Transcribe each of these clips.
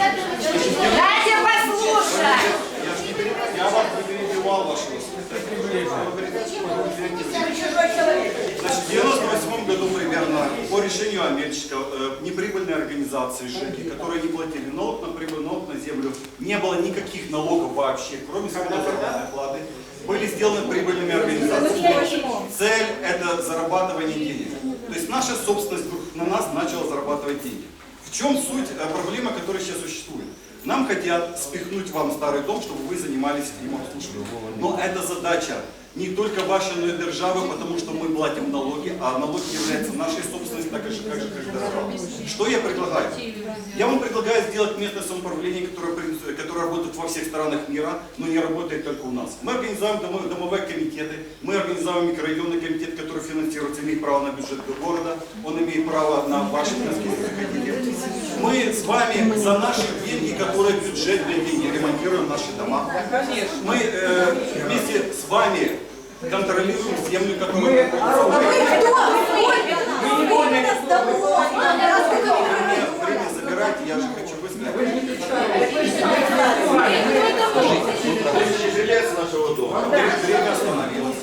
Дайте послушать. Я, вам перебивал вашего Значит, в 98 году примерно по решению Амельчика э, неприбыльные организации ЖЭКи, которые не платили налог на прибыль, налог на землю, не было никаких налогов вообще, кроме заработной платы, были сделаны прибыльными организациями. Цель – это зарабатывание денег. То есть наша собственность на нас начала зарабатывать деньги. В чем суть э, проблема, которая сейчас существует? Нам хотят спихнуть вам старый дом, чтобы вы занимались им обслуживанием. Но это задача не только ваша, но и державы, потому что мы платим налоги, а налоги являются нашей собственностью, так же, как же, держава. Что я предлагаю? Я вам предлагаю сделать местное самоуправление, которое, которое работает во всех странах мира, но не работает только у нас. Мы организуем домо- домовые комитеты, мы организуем микрорайонный комитет, который финансируется, имеет право на бюджет города, он имеет право на ваши финансы, если хотите. Мы с вами за наши деньги, которые бюджетные деньги, ремонтируем наши дома. Мы э, вместе с вами контролируем землю, которую Время, время забирайте, я же хочу высказать. Жилец нашего дома. Время остановилось.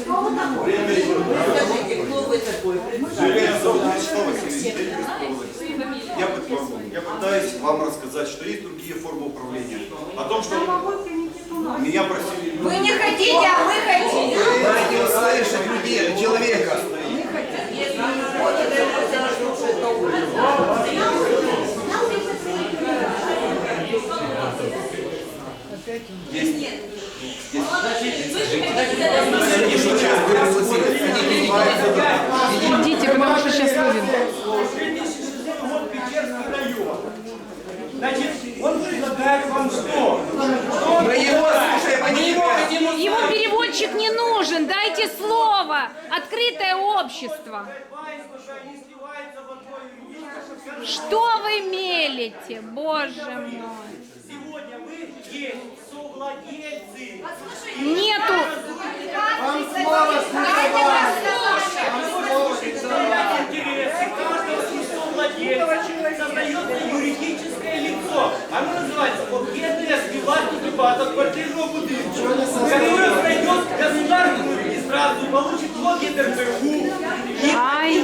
Время Кто вы такой? Я пытаюсь вам рассказать, что есть другие формы управления. О том, что меня просили. Вы не хотите, а мы хотим. Дайте услышать людей, человека. Есть. Идите, потому что сейчас будем. Значит, он предлагает вам что? Что Мы его слушаем, а не его. Ему переводчик не нужен, дайте слово. Открытое общество. Что вы мелите, боже мой. Сегодня вы есть совладельцы. Нету. Представлять интересы каждого из совладельца создается юридическое лицо. Оно объединенное співвласників багатоквартирного будинку, которое пройдет государственную регистрацию, получит логи ДРПУ и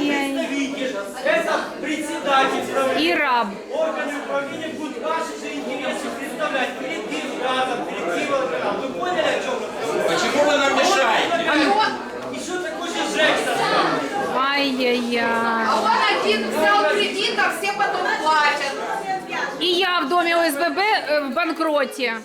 представитель. Это председатель. И раб. Органы управления будут ваши же интересы представлять перед Киевгазом, перед Киевгазом. Вы поняли, о чем разговор? Почему вы нам мешаете? И что такое же ЖЭК создал? Ай-яй-яй. А он один взял кредит, а все потом платят. И я в доме ОСББ э, в банкроте.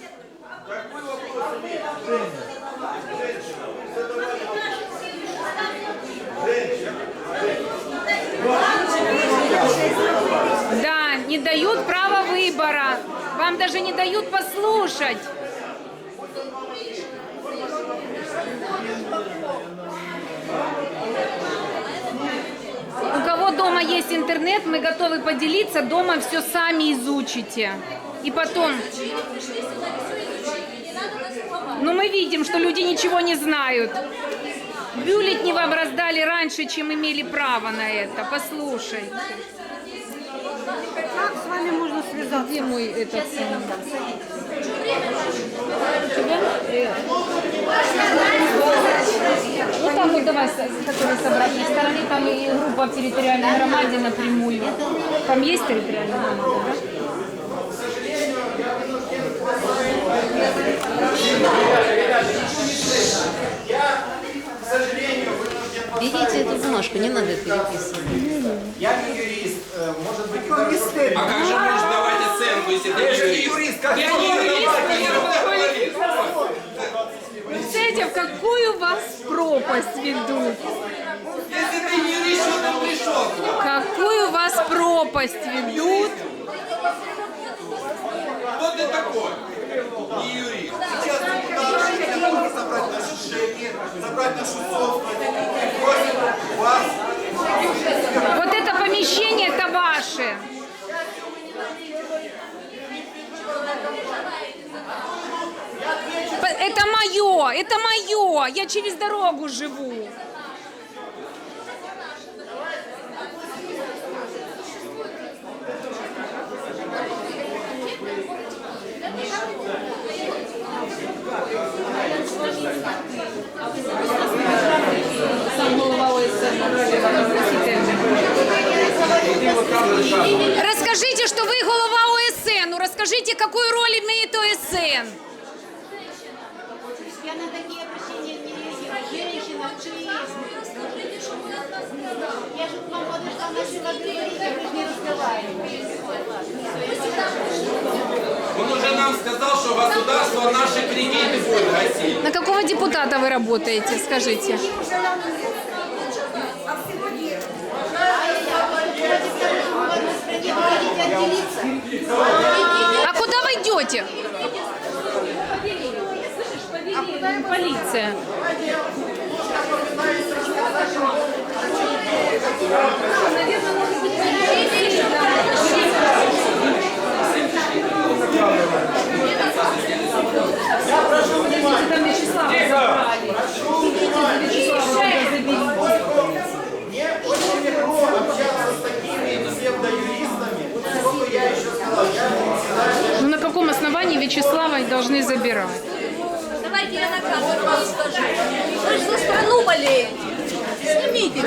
Да, не дают права выбора. Вам даже не дают послушать. У кого дома есть интернет, мы готовы поделиться. Дома все сами изучите. И потом... Ну, мы видим, что люди ничего не знают. Бюллетни вам раздали раньше, чем имели право на это. Послушай. Как с вами можно связаться? Где мой этот самый? Вот так вот давай, который с обратной стороны, там и группа в территориальной громаде напрямую. Там есть территориальная громада, да? Берите эту бумажку, не надо переписывать. Я не юрист, э, может быть, и А как же можно давать оценку, если ты не юрист? Как я не юрист, Представляете, в какую вас пропасть ведут? Если ты не юрист, что ты пришел? Какую вас пропасть ведут? Кто ты такой? Не юрист. сейчас депутаты хотят собрать наши ЖЭКи, забрать нашу собственность. Просят вас Вот это помещение это ваше. Это мое, это мое. Я через дорогу живу. Расскажите, что вы голова ОСН. Ну, расскажите, какую роль имеет ОСН. Я же вам подошла, начала не разговариваю. Он уже нам сказал, что государство наши кредиты будет гасить. На какого депутата вы работаете, скажите? А куда вы идете? Полиция. Мне очень легко общаться с такими псевдоюристами. Сколько я еще сказал, я председатель Ну на каком основании Вячеслава должны забирать? Давайте я на камеру вам скажу. Вы же за страну болеете. Снимите.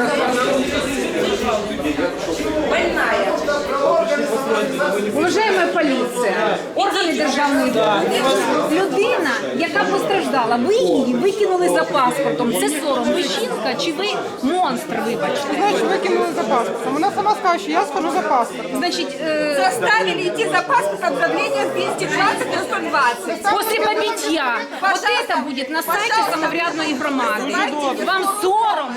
Больная. Уважаема поліція, державної влади, людина, яка постраждала, ви її викинули за паспортом. Це сором. Ви жінка чи ви монстр, вибачте? Значить, викинули за паспортом. Вона сама скаже, що я схожу за паспортом. Значить, е, Заставили идти за паспортом давление 220 на 120. После побиття, вот это буде на сайті самоврядної громади. Вам сором,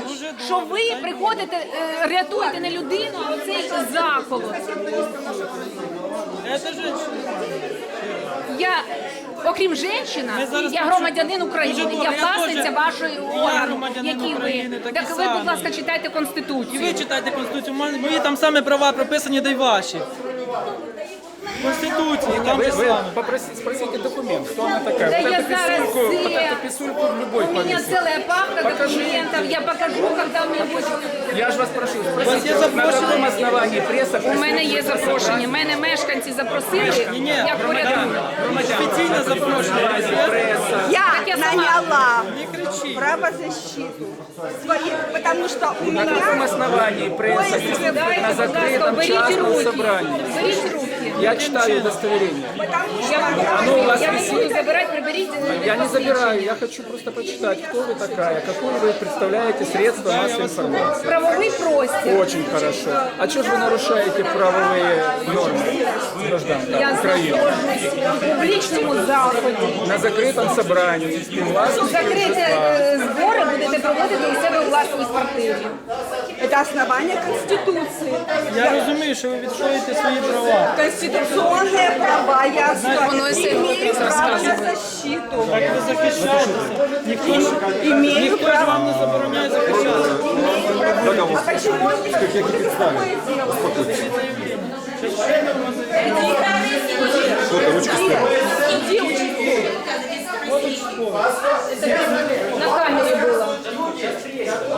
що ви приходите, е, рятуєте не людину, а оцей заколот. Я, окрім женщина, я громадянин України, я власниця вашої органу, які ви. Так ви, будь ласка, читайте І ви Конституцію. читайте Конституцію. Мої там саме права прописані, де й ваші. Конституції, там Вы, же вы саме. попросите, спросите документ, кто она такая. Да вот я эту зараз писульку, вот все. эту писульку в любой У меня повесит. целая папка документов, я покажу, когда у меня будет Я же вас прошу, вас спросите, є вот на запрошення? каком основании пресса... У мене є запрошення. Мене мешканці запросили. Ні, ні, Я порядку. офіційне запрошення. Пресса. Я Так я сама. наняла Не кричіть. правозащиту своих, потому что у На каком меня основании пресса Ой, Дайте, на будь ласка, закрытом беріть частном руки. собрании? Беріть руки. Я читаю удостоверение. Я, Оно у вас я не висит? буду забирати, приберіть. е, Я не забираю, я хочу просто почитать, кто вы такая, какое вы представляете средства массовой информации. Правовий простір. Очень хорошо. А что же вы нарушаете правовые нормы гражданка Я Украины? знаходжусь у публічному заході. На закрытом собрании співвласників Закриті е, збори будете проводити у себе у власній квартирі. Это основание Конституции. Я розумію, що ви відстоюєте свої права. Конституционные права я воно имею право на защиту. Так ви захищаєтеся. Ніхто, ж- Имею ніхто ж право. вам не забороняє захищатися. А почему не такое делать? На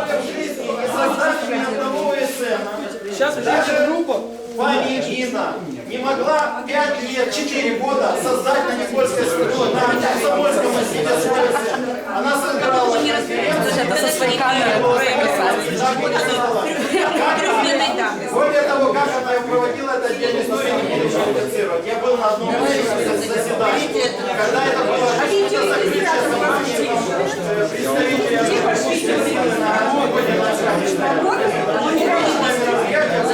камері було. одного СМ. Зараз вже група. Панигина не могла 5 лет, 4 года создать на Никольской стороне, на Комсомольском массиве свой. Она сыграла камеры Более того, как она ее проводила, это отдельная история, не буду коммуницировать. Я был на одном из заседаний, когда это было закрытие собрания, э, общественности на входе на мероприятие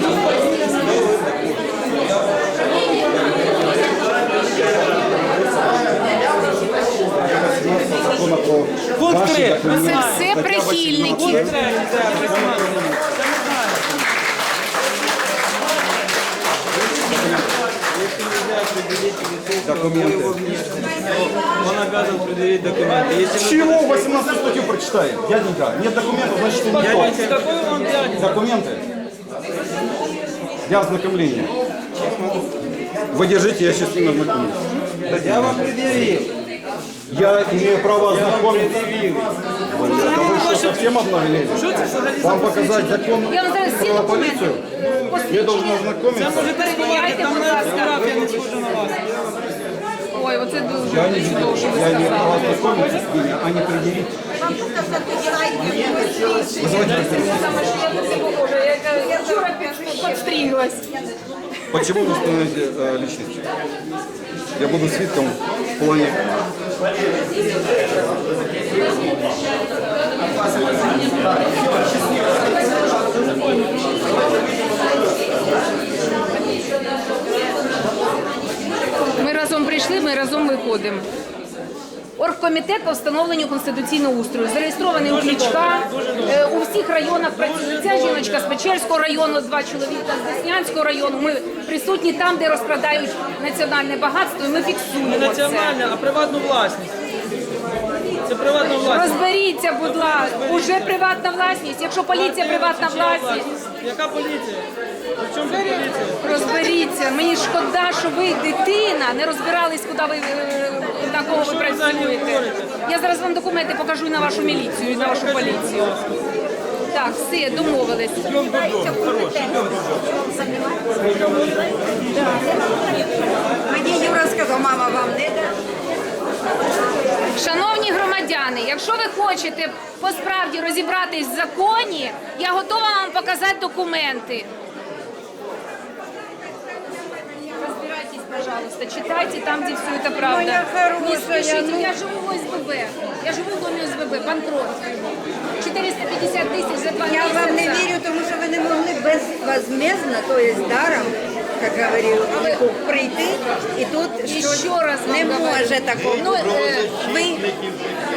было Це прихильники. 3. Он обязан предъявить документы. Если Чего 18 статью прочитай? Дяденька, нет документов, значит. Какой он дядя? Документы. Для ознакомления. Вы держите, я сейчас с ним ознакомлюсь. Я вам предъявил. Я имею право ознакомиться. Да вы что, совсем обнаглели? Що це взагалі? Вам показать закон Я вам зараз всі про документи полицию? по Це може перебувати, там на фотографія не схожа на вас. Ой, оце дуже чудово, що ви сказали. Саме, що я дуже похожа, я яка- я вчора під- підстріглась. Почему вы становитесь э, личностью? Я буду свідком в плане Ми разом прийшли, ми разом виходимо. Оргкомітет по встановленню конституційного устрою зареєстрований у Клічка. Е, У всіх районах працює ця жіночка з Печерського району, два чоловіка з Деснянського району. Ми присутні там, де розкрадають національне багатство, і ми фіксуємо це. національна, а приватну власність. Це приватна власність. Розберіться, будь ласка, уже приватна власність. Якщо поліція приватна власність, Яка поліція? При чому поліція? розберіться. Мені шкода, що ви дитина не розбирались, куди ви е, кого ви працюєте. Я зараз вам документи покажу і на вашу міліцію, і на вашу поліцію. Так, все, домовились. Мені Юра сказав, мама вам не да. Шановні громадяни, якщо ви хочете по справді розібратись в законі, я готова вам показати документи. Пожалуйста, читайте там, где все это правда. Моя хорошая, Не спешите, ну. я живу в ОСББ. Я живу в доме ОСББ, банкрот. 450 тысяч за два Я месяца. вам не вірю, тому що ви не могли безвозмездно, то є даром, як говорив, Якуб, прийти і тут щось Еще раз вам не говорю. може такого. Ну, э, Ви,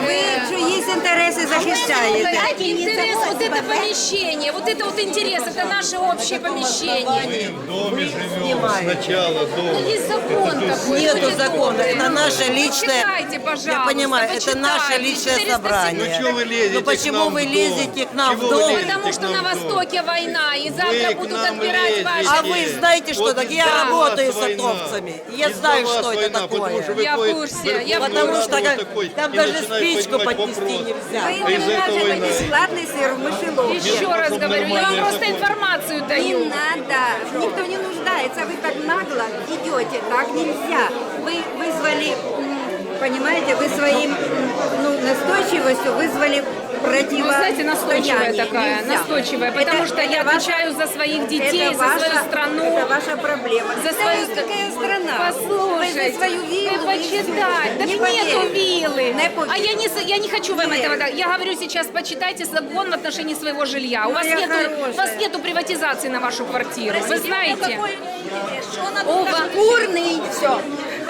ви чиїсь інтереси захищаєте. А интерес, вот это помещение, вот это вот интерес, это наше общее помещение. в доме живем сначала дома. Есть закон такой. Нету будет закона, такой. это наше личное- Почитайте, пожалуйста. Я понимаю, это почитайте. наше личное 470. собрание. Ну чего вы лезете Ну к почему нам вы в дом? лезете к нам в Чего вы дом? лезете Потому к что нам на в дом? Востоке война, и завтра Вы к будут нам отбирать лезете. ваши... А вы знаете, что так? Я работаю с атовцами. Я знаю, что это такое. Вы Я в курсе, я Потому что там даже спичку поднести нельзя. Ви А не война. бесплатний сир в мишеловці. Еще раз говорю, я вам просто информацию Не даю. надо, никто не нуждается, вы так нагло идете, так нельзя. Вы вызвали, понимаете, вы своим ну, настойчивостью вызвали Ну, противостояние. знаете, настойчивая такая, Нельзя. настойчивая, потому Это- что я это ваша- отвечаю за своих детей, это за ваша- свою страну. Это ваша проблема. За Да свою какая страна? Послушайте, Вы за свою виллу. вы почитайте. Так не нету виллы. Не А я не, я не хочу вам Не этого. Я говорю сейчас, почитайте закон в отношении своего жилья. У вас Моя нету, у вас нету приватизации на вашу квартиру. Вы знаете. О, шкурный, все.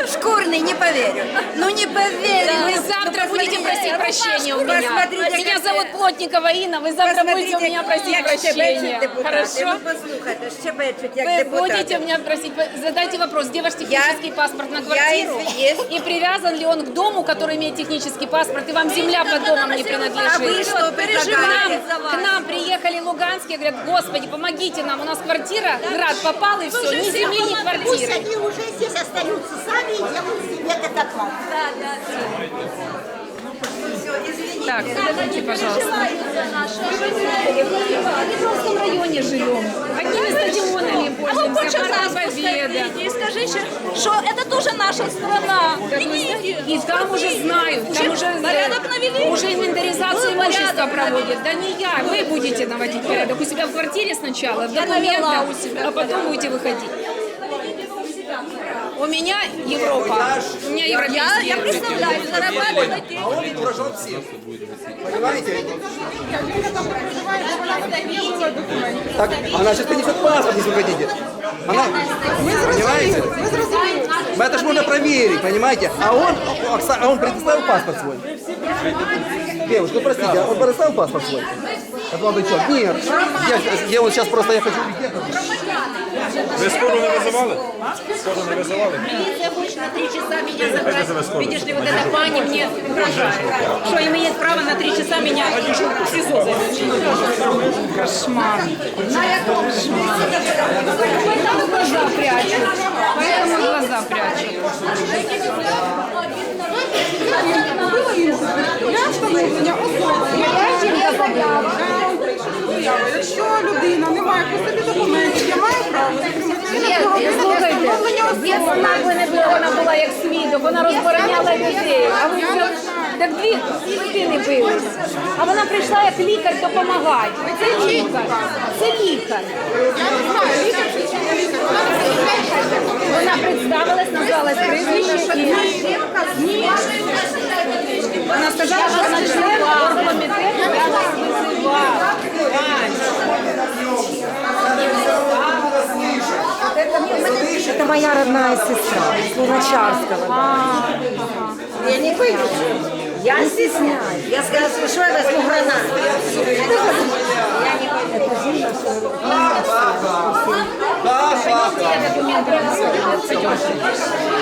Шкурный, не поверю. Ну не поверю. Вы Ну, завтра ну, будете просить прощения у меня. Посмотрите, Меня как- зовут Плотникова Инна, вы завтра будете у меня просить прощения. Хорошо? Ну Вы будете у меня просить, задайте вопрос, где ваш технический паспорт на я квартиру? извиняюсь. И привязан ли он к дому, который имеет технический паспорт, и вам земля под домом не принадлежит? А вы что нам, к нам приехали луганские, говорят, господи, помогите нам, у нас квартира, град попал и все, ни земли, ни квартиры. они уже здесь остаются сами и делают себе этот дом. Так, подождите, пожалуйста. Мы в Ижевском районе живем. Одними стадионами А вы пользуемся, больше нас Парк Победы. и скажите, что это тоже наша страна. И там уже знают, там уже, Порядок навели? уже инвентаризацию имущества проводят. Да не я, вы будете наводить порядок у себя в квартире сначала, себя а потом будете выходить. У меня Европа, у меня Я, европейский. я представляю, зарабатывать на деньги. Понимаете? Так, она сейчас принесет паспорт, если вы хотите. Она, понимаете? Это же можно проверить, понимаете? А он, а он предоставил паспорт свой. Девушка, ну простите, а он предоставил паспорт свой? Это молодой человек. Нет. Я, я вот сейчас просто я хочу Ви скоро не визивали? Скоро не визивали? Милиция хочет на три часа меня забрать. Видишь ли, вот эта пани мне угрожает. Что имеет право на три часа меня в СИЗО завести. Кошмар. Поэтому глаза прячут. Поэтому глаза прячут. права людина, не має пустити документів, я маю право Слухайте, якщо вона не була, вона була як свідок, вона розбороняла людей. А ви взяли- так дві людини били. А вона прийшла як лікар допомагати. Це лікар. Це лікар. Вона представилась, назвалась прізвище. і- Ні, моя родная сестра, с Луначарского. Я не выйду. Я не стесняюсь. Я сказала, что я возьму гранату. Я документи не